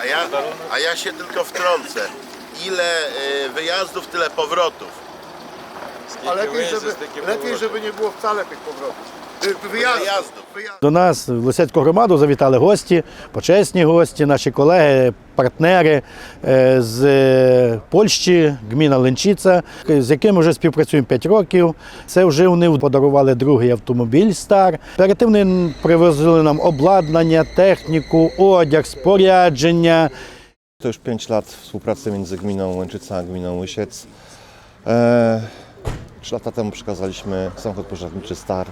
A ja, a ja się tylko wtrącę. Ile y, wyjazdów, tyle powrotów. Ale lepiej żeby, lepiej, żeby nie było wcale tych powrotów. До нас в Лисецьку громаду завітали гості, почесні гості, наші колеги, партнери е, з е, Польщі, гміна Ленчиця, з якими вже співпрацюємо 5 років. Це вже вони подарували другий автомобіль Стар. Перед тим вони привезли нам обладнання, техніку, одяг, спорядження. To już 5 lat współpracy między gminą Łęczyca a gminą Łysiec. E, Trzy lata temu przekazaliśmy samochód pożarniczy Star,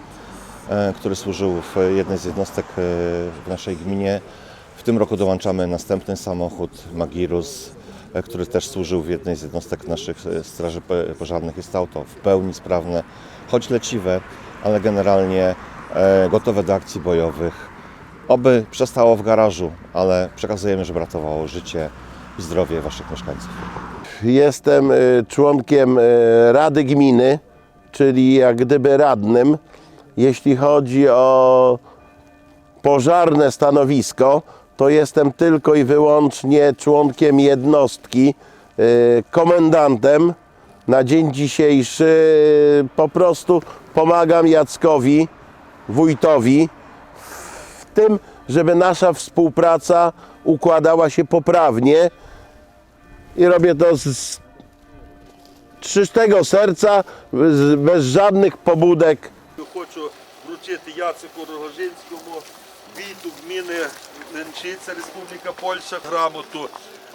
który służył w jednej z jednostek e, w naszej gminie. W tym roku dołączamy następny samochód Magirus, e, który też służył w jednej z jednostek naszych e, straży po- pożarnych. Jest auto w pełni sprawne, choć leciwe, ale generalnie e, gotowe do akcji bojowych. Oby przestało w garażu, ale przekazujemy, żeby ratowało życie i zdrowie Waszych mieszkańców. Jestem członkiem Rady Gminy, czyli jak gdyby radnym. Jeśli chodzi o pożarne stanowisko, to jestem tylko i wyłącznie członkiem jednostki, y, komendantem. Na dzień dzisiejszy po prostu pomagam Jackowi, wójtowi, w tym, żeby nasza współpraca układała się poprawnie i robię to z, czystego serca, bez żadnych pobudek. Хочу вручити Яцику Рогожинському, війту гміни Ленчиця, Республіка Польща, грамоту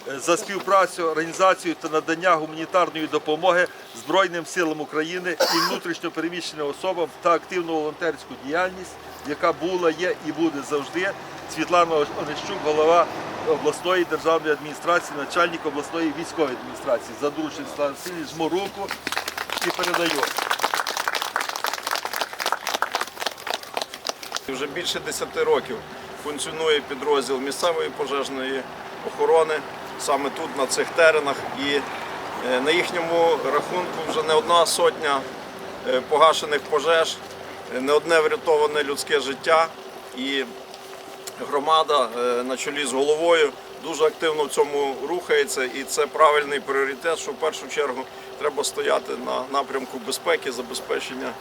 е, за співпрацю, організацію та надання гуманітарної допомоги Збройним силам України і внутрішньо переміщеним особам та активну волонтерську діяльність, яка була, є і буде завжди. Світлана Онищук, голова обласної державної адміністрації, начальник обласної військової адміністрації. За дорученням Слава Васильович, жму руку і передаю. Вже більше 10 років функціонує підрозділ місцевої пожежної охорони саме тут, на цих теренах. І е, на їхньому рахунку вже не одна сотня е, погашених пожеж, е, не одне врятоване людське життя. І громада на чолі з головою дуже активно в цьому рухається, і це правильний пріоритет, що в першу чергу треба стояти на напрямку безпеки, забезпечення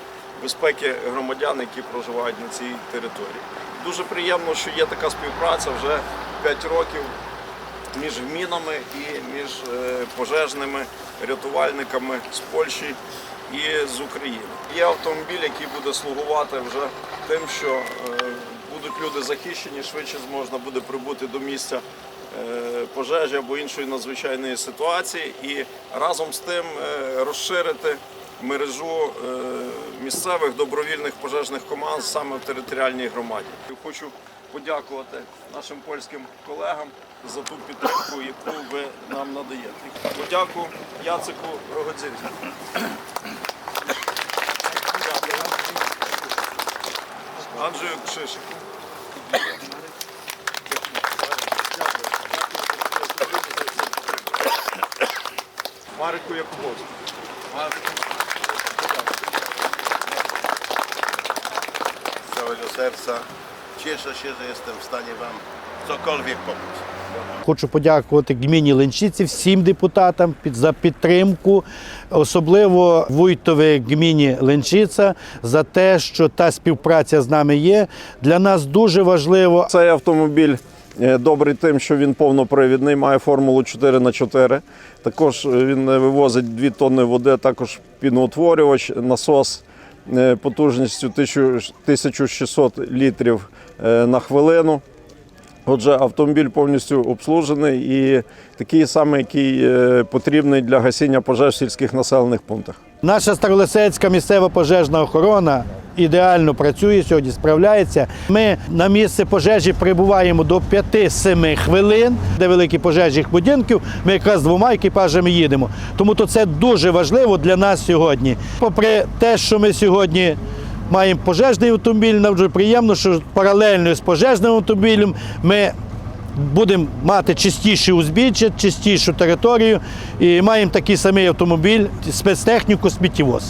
безпеки громадян, які проживають на цій території. Дуже приємно, що є така співпраця вже 5 років між гмінами і між е, пожежними рятувальниками з Польщі і з України. Є автомобіль, який буде слугувати вже тим, що е, будуть люди захищені, швидше можна буде прибути до місця е, пожежі або іншої надзвичайної ситуації, і разом з тим розширити мережу е, місцевих добровільних пожежних команд саме в територіальній громаді. Хочу подякувати нашим польським колегам за ту підтримку, яку ви нам надаєте. Подяку Яцику Рогодзинському. Анджею Кшишику. Марику Якубовську. Całego serca cieszę się, że jestem w stanie Wam cokolwiek pomóc. Хочу подякувати гміні Ленчиці, всім депутатам під- за підтримку, особливо Вуйтові гміні Ленчиця за те, що та співпраця з нами є. Для нас дуже важливо Цей автомобіль е, добрий тим, що він повнопривідний, має формулу 4 х 4 Також е, він е, вивозить 2 тонни води, також піноутворювач, насос потужністю 1000 1600 літрів е, на хвилину. Отже, автомобіль повністю обслужений і такий самий, який е, потрібний для гасіння пожеж в сільських населених пунктах. Наша Старолисецька місцева пожежна охорона ідеально працює сьогодні, справляється. Ми на місце пожежі прибуваємо до 5-7 хвилин, де великі пожежі будинків. Ми якраз двома екіпажами їдемо. Тому то це дуже важливо для нас сьогодні. Попри те, що ми сьогодні. Маємо пожежний автомобіль, нам дуже приємно, що паралельно з пожежним автомобілем ми будемо мати чистіше узбіччя, чистішу територію і маємо такий самий автомобіль, спецтехніку, сміттєвоз.